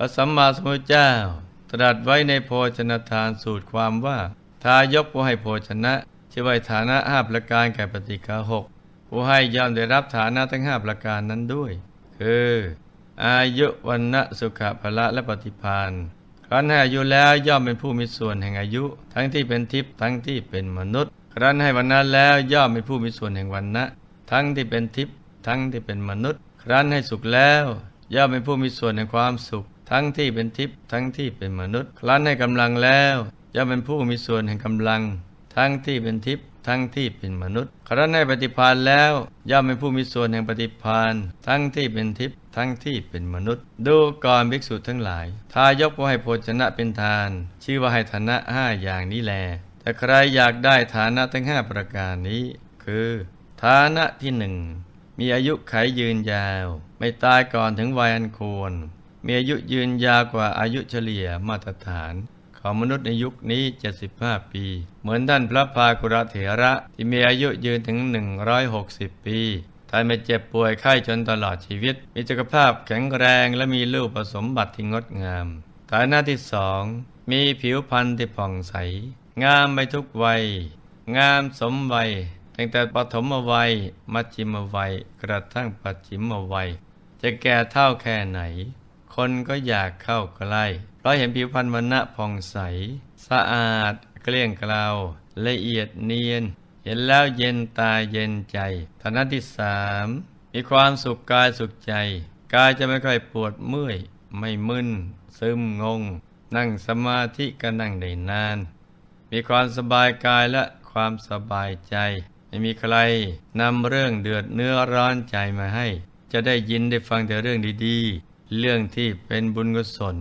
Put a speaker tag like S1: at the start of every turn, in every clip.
S1: พระสัมมาสัมพุทธเจ้า ตรัสไว้ในโภชนทานสูตรความว่า ทายกผู้ให้โภชนะชื่อว่าฐานะห้าประการแก่ปฏิกาหกผู้ให้ย่อมได้รับฐานะทั้งห้าประการนั้นด้วย คืออายุวันนะสุขภละและปฏิพานครั้นให้อายุแล้วย่อมเป็นผู้มีส่วนแห่งอายุ ทั้งที่เป็นทิพย์ทั้งที่เป็นมนุษย์ ครั้นให้วันนั้นแล้วย่อมเป็นผู้มีส่วนแห่งวันนะทั้งที่เป็นทิพย์ทั้งที่เป็นมนุษย์ ครั้นให้สุขแล้ว ย่อมเป็นผู้มีส่วนแห่งความสุข ทั้งที่เป็นทิพย์ทั้งที่เป็นมนุษย์ ครั้นให้กำลังแล้วย่อมเป็นผู้มีส่วนแห่งกำลัง ทั้งที่เป็นทิพย์ทั้งที่เป็นมนุษย์ ครั้นให้ปฏิพานแล้วย่อมเป็นผู้มีส่วนแห่งปฏิพานทั้งที่เป็นทิพย์ทั้งที่เป็นมนุษย์ ดูก่อนภิกษุทั้งหลาย ทายกผู้ให้โภชนะเป็นทาน ชื่อว่าให้ฐานะห้าอย่างนี้แล แต่ใครอยากได้ฐานะทั้งห้าประการนี้ คือ ฐานะที่หนึ่งมีอายุไขยืนยาว ไม่ตายก่อนถึงวัยอันควร มีอายุยืนยาวกว่าอายุเฉลี่ยมาตรฐาน ของมนุษย์ในยุคนี้ 75 ปี เหมือนท่านพระพากุระเถระที่มีอายุยืนถึง 160 ปีท่านไม่เจ็บป่วยไข้จนตลอดชีวิต มีสุขภาพแข็งแรงและมีลูกผสมบัติที่งดงามฐานะที่สองมีผิวพรรณที่ผ่องใส งามไปทุกวัย งามสมวัย ตั้งแต่ปฐมวัย มัชชิมวัย กระทั่งปัจฉิมวัย จะแก่เท่าแค่ไหน คนก็อยากเข้าใกล้ เพราะเห็นผิวพรรณวันณะผ่องใส สะอาด เกลี้ยงเกลาละเอียดเนียน เห็นแล้วเย็นตาเย็นใจฐานะที่สามมีความสุขกายสุขใจ กายจะไม่ค่อยปวดเมื่อย ไม่มึนซึมงง นั่งสมาธิก็นั่งได้นาน มีความสบายกายและความสบายใจ ไม่มีใครนำเรื่องเดือดเนื้อร้อนใจมาให้ จะได้ยินได้ฟังแต่เรื่องดีๆ เรื่องที่เป็นบุญกุศล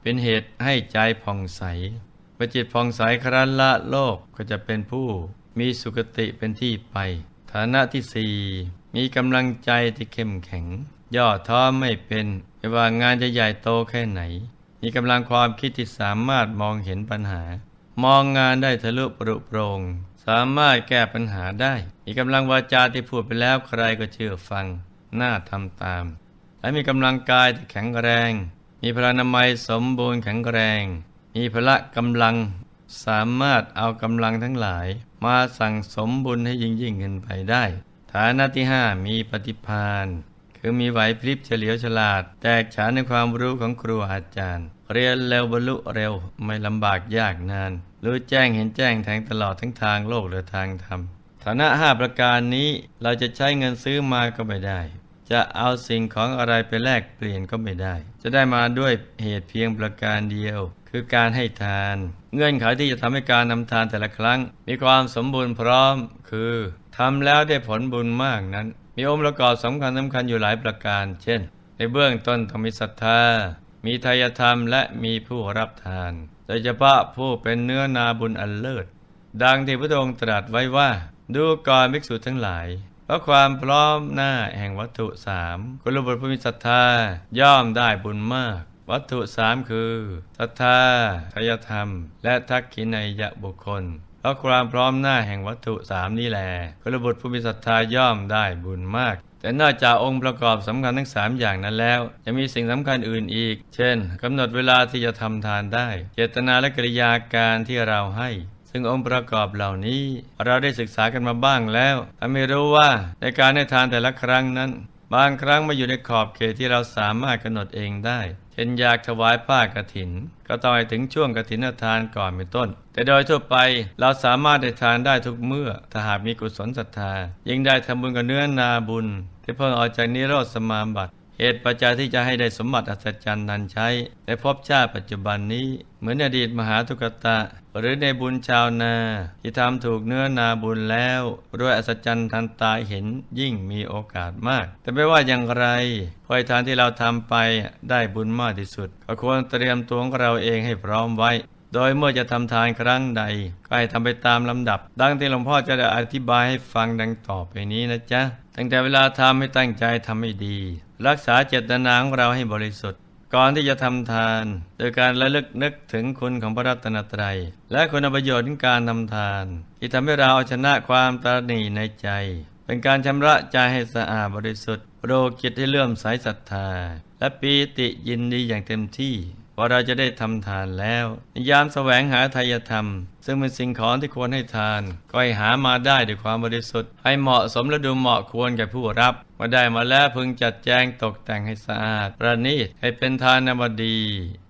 S1: เป็นเหตุให้ใจผ่องใสเมื่อจิตผ่องใสครั้นละโลกก็จะเป็นผู้มีสุคติเป็นที่ไป ฐานะที่สี่มีกำลังใจที่เข้มแข็ง ย่อท้อไม่เป็นไม่ว่างานจะใหญ่โตแค่ไหน มีกำลังความคิดที่สามารถมองเห็นปัญหา มองงานได้ทะลุปรุโปรง สามารถแก้ปัญหาได้ มีกำลังวาจาที่พูดไปแล้วใครก็เชื่อฟัง น่าทำตาม และมีกำลังกายที่แข็งแรง มีพลานามัยสมบูรณ์แข็งแรง มีพละกำลังสามารถเอากำลังทั้งหลาย มาสั่งสมบุญให้ยิ่งยิ่งขึ้นไปได้ ฐานะที่ห้ามีปฏิพานคือมีไหวพริบเฉลียวฉลาด แตกฉานในความรู้ของครูอาจารย์ เรียนเร็วบรรลุเร็วไม่ลำบากยากนาน รู้แจ้งเห็นแจ้งแทงตลอดทั้งทางโลกและทางธรรม ฐานะห้าประการนี้เราจะใช้เงินซื้อมาก็ไม่ได้ จะเอาสิ่งของอะไรไปแลกเปลี่ยนก็ไม่ได้ จะได้มาด้วยเหตุเพียงประการเดียว คือการให้ทาน เงื่อนไขที่จะทำให้การนำทานแต่ละครั้ง มีความสมบูรณ์พร้อม คือทำแล้วได้ผลบุญมากนั้น มีองค์ประกอบสำคัญสำคัญอยู่หลายประการ เช่น ในเบื้องต้นต้องมีศรัทธา มีทายธรรมและมีผู้รับทาน โดยเฉพาะผู้เป็นเนื้อนาบุญอันเลิศ ดังที่พระองค์ตรัสไว้ว่า ดูก่อนภิกษุทั้งหลาย เพราะความพร้อมหน้าแห่งวัตถุสามกุลบุตรผู้มีศรัทธาย่อมได้บุญมาก วัตถุสามคือศรัทธาทายธรรม และทักขินัยยะบุคคลเพราะความพร้อมหน้าแห่งวัตถุสามนี่แหละกุลบุตรผู้มีศรัทธาย่อมได้บุญมากแต่นอกจากองค์ประกอบสำคัญทั้งสามอย่างนั้นแล้วยังมีสิ่งสำคัญอื่นอีก เช่นกำหนดเวลาที่จะทำทานได้ เจตนาและกริยาการที่เราให้ ซึ่งองค์ประกอบเหล่านี้ เราได้ศึกษากันมาบ้างแล้วทำให้รู้ว่าในการให้ทานแต่ละครั้งนั้น บางครั้งมาอยู่ในขอบเขตที่เราสามารถกำหนดเองได้เช่นอยากถวายผ้ากฐิน ก็ต้องให้ถึงช่วงกฐินทานก่อนเป็นต้น แต่โดยทั่วไปเราสามารถได้ทานได้ทุกเมื่อ ถ้าหากมีกุศลศรัทธา ยิ่งได้ทำบุญกับเนื้อนาบุญ ที่เพิ่งออกจากนิโรธสมาบัติ เหตุปัจจัยที่จะให้ได้สมบัติอัศจรรย์นันใช้ ในภพชาติปัจจุบันนี้ เหมือนอดีตมหาทุกตะ หรือในบุญชาวนา ที่ทำถูกเนื้อนาบุญแล้วด้วยอัศจรรย์ทันตาเห็นยิ่งมีโอกาสมาก แต่ไม่ว่าอย่างไรพอให้ทานที่เราทำไปได้บุญมากที่สุด ก็ควรเตรียมตัวของเราเองให้พร้อมไว้ โดยเมื่อจะทำทานครั้งใด ก็ให้ทำไปตามลำดับ ดังที่หลวงพ่อจะได้อธิบายให้ฟังดังต่อไปนี้นะจ๊ะ ตั้งแต่เวลาทำให้ตั้งใจทำให้ดี รักษาเจตนาของเราให้บริสุทธิ์ ก่อนที่จะทำทาน โดยการระลึกนึกถึงคุณของพระรัตนตรัย และคุณประโยชน์ของการทำทาน ที่ทำให้เราเอาชนะความตระหนี่ในใจ เป็นการชำระใจให้สะอาดบริสุทธิ์โปรกิจให้เลื่อมใสศรัทธา และปีติยินดีอย่างเต็มที่ ว่าเราจะได้ทำทานแล้วยามแสวงหาทายธรรม ซึ่งเป็นสิ่งของที่ควรให้ทาน ก็ให้หามาได้ด้วยความบริสุทธิ์ ให้เหมาะสมและดูเหมาะควรแก่ผู้รับเมื่อได้มาแล้วพึงจัดแจงตกแต่งให้สะอาด ประณีตให้เป็นทานนบดี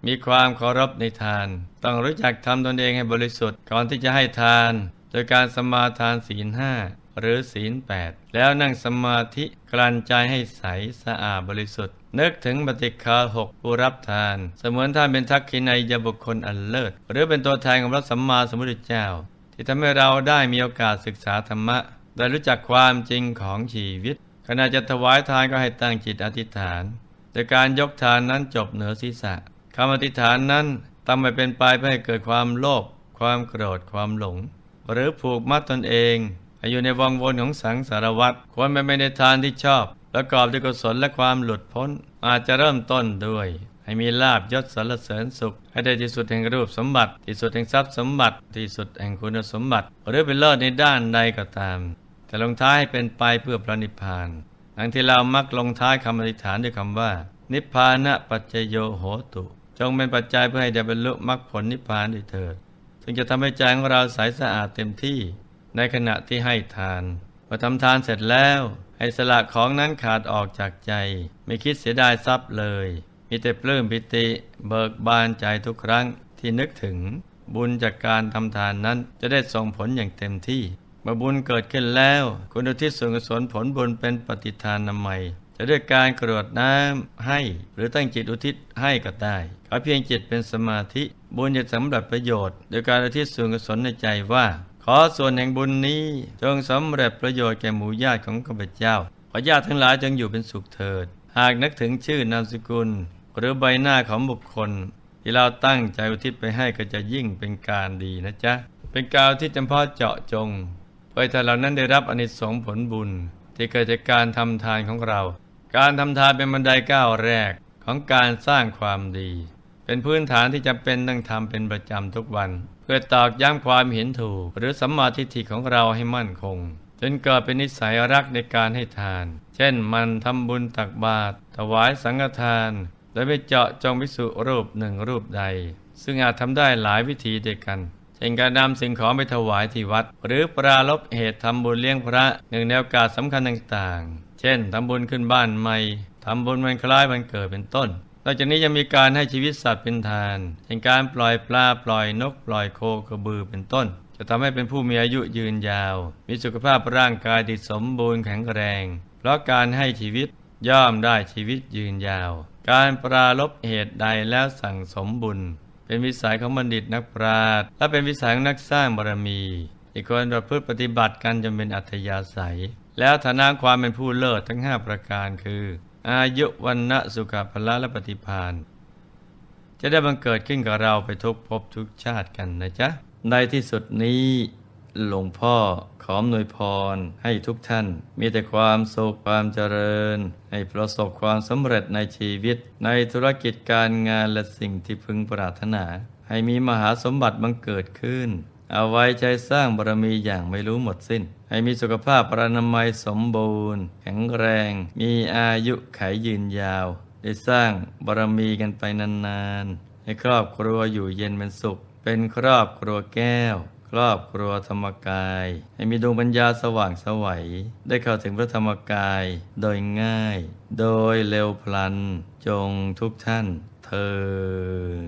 S1: มีความเคารพในทาน ต้องรู้จักทำตนเองให้บริสุทธิ์ก่อนที่จะให้ทาน โดยการสมาทานศีลห้า หรือศีลแปดแล้วนั่งสมาธิกลั่นใจให้ใสสะอาดบริสุทธิ์ นึกถึงปฏิคาหกผู้รับทาน เสมือนท่านเป็นทักษิณัยบุคคลอันเลิศ หรือเป็นตัวแทนของพระสัมมาสัมพุทธเจ้า ที่ทำให้เราได้มีโอกาสศึกษาธรรมะ ได้รู้จักความจริงของชีวิต ขณะจะถวายทานก็ให้ตั้งจิตอธิษฐานโดยการยกทานนั้นจบเหนือศีรษะคำอธิษฐานนั้นต้องไม่เป็นไปเพื่อให้เกิดความโลภความโกรธความหลง หรือผูกมัดตนเอง อยู่ในวงวนของสังสารวัตรควรเป็นไปในทานที่ชอบและกอบด้วยกุศลและความหลุดพ้น อาจจะเริ่มต้นด้วย ให้มีลาบยศสรรเสริญสุข ให้ได้ที่สุดแห่งรูปสมบัติ ที่สุดแห่งทรัพย์สมบัติ ที่สุดแห่งคุณสมบัติ หรือเป็นเลิศในด้านใดก็ตาม แต่ลงท้ายให้เป็นไปเพื่อพระนิพพานดังที่เรามักลงท้ายคำอธิษฐานด้วยคำว่า นิพพานะปัจจโยโหตุ จงเป็นปัจจัยเพื่อให้ได้บรรลุมรรคผลนิพพานด้วยเถิด ซึ่งจะทำให้ใจของเราใสสะอาดเต็มที่ ในขณะที่ให้ทานพอทำทานเสร็จแล้วให้สละของนั้นขาดออกจากใจ ไม่คิดเสียดายทรัพย์เลย มีแต่ปลื้มปิติเบิกบานใจทุกครั้งที่นึกถึง บุญจากการทำทานนั้นจะได้ส่งผลอย่างเต็มที่เมื่อบุญเกิดขึ้นแล้ว คุณอุทิศส่วนกุศลผลบุญเป็นปฏิทานนำใหม่จะด้วยการกรวดน้ำให้ หรือตั้งจิตอุทิศให้ก็ได้ขอเพียงจิตเป็นสมาธิบุญจะสำหรับประโยชน์ โดยการอุทิศส่วนกุศลในใจว่า อส่วนแห่งบุญนี้จงสำเร็จประโยชน์แก่หมู่ญาติของข้าพเจ้า ขอญาติทั้งหลายจงอยู่เป็นสุขเถิด หากนึกถึงชื่อนามสกุล หรือใบหน้าของบุคคล ที่เราตั้งใจอุทิศไปให้ก็จะยิ่งเป็นการดีนะจ๊ะ เป็นกาวที่จำเพาะเจาะจง เพื่อให้เรานั้นได้รับอนิสงส์ผลบุญ ที่เกิดจากการทำทานของเรา การทำทานเป็นบันไดก้าวแรกของการสร้างความดี เป็นพื้นฐานที่จำเป็นต้องทำเป็นประจำทุกวัน เพื่อตอกย้ำความเห็นถูก หรือสัมมาทิฏฐิของเราให้มั่นคง จนเกิดเป็นนิสัยรักในการให้ทาน เช่นมันทำบุญตักบาตรถวายสังฆทาน โดยไม่เจาะจงวิสุรูปหนึ่งรูปใด ซึ่งอาจทำได้หลายวิธีเดียวกันเช่นการนำสิ่งของไปถวายที่วัด หรือปราลบเหตุทำบุญเลี้ยงพระหนึ่งในโอกาสสำคัญต่างๆ เช่นทำบุญขึ้นบ้านใหม่ทำบุญวันคล้ายวันเกิดเป็นต้น นอกจากนี้ยังมีการให้ชีวิตสัตว์เป็นทานเช่นการปล่อยปลาปล่อยนก ปล่อยโคกระบือเป็นต้น จะทำให้เป็นผู้มีอายุยืนยาว มีสุขภาพร่างกายที่สมบูรณ์แข็งแรง เพราะการให้ชีวิตย่อมได้ชีวิตยืนยาว การปราลบเหตุใดแล้วสั่งสมบุญ เป็นวิสัยของบัณฑิตนักปราชญ์และเป็นวิสัยของนักสร้างบารมีอีกคนประพฤติปฏิบัติกันจนเป็นอัธยาศัย แล้วฐานะความเป็นผู้เลิศทั้งห้าประการคือ อายุวันณะสุขภละและปฏิพานจะได้บังเกิดขึ้นกับเราไปทุกภพทุกชาติกันนะจ๊ะ ในที่สุดนี้หลวงพ่อขอหนวยพรให้ทุกท่าน มีแต่ความสุขความเจริญ ให้ประสบความสำเร็จในชีวิต ในธุรกิจการงานและสิ่งที่พึงปรารถนา ให้มีมหาสมบัติบังเกิดขึ้น เอาไว้ใจสร้างบารมีอย่างไม่รู้หมดสิ้น ให้มีสุขภาพปรานามัยสมบูรณ์ แข็งแรง มีอายุไขยืนยาว ได้สร้างบารมีกันไปนานๆ ให้ครอบครัวอยู่เย็นเป็นสุข เป็นครอบครัวแก้ว ครอบครัวธรรมกาย ให้มีดวงปัญญาสว่างสวัย ได้เข้าถึงพระธรรมกายโดยง่าย โดยเร็วพลัน จงทุกท่านเทิน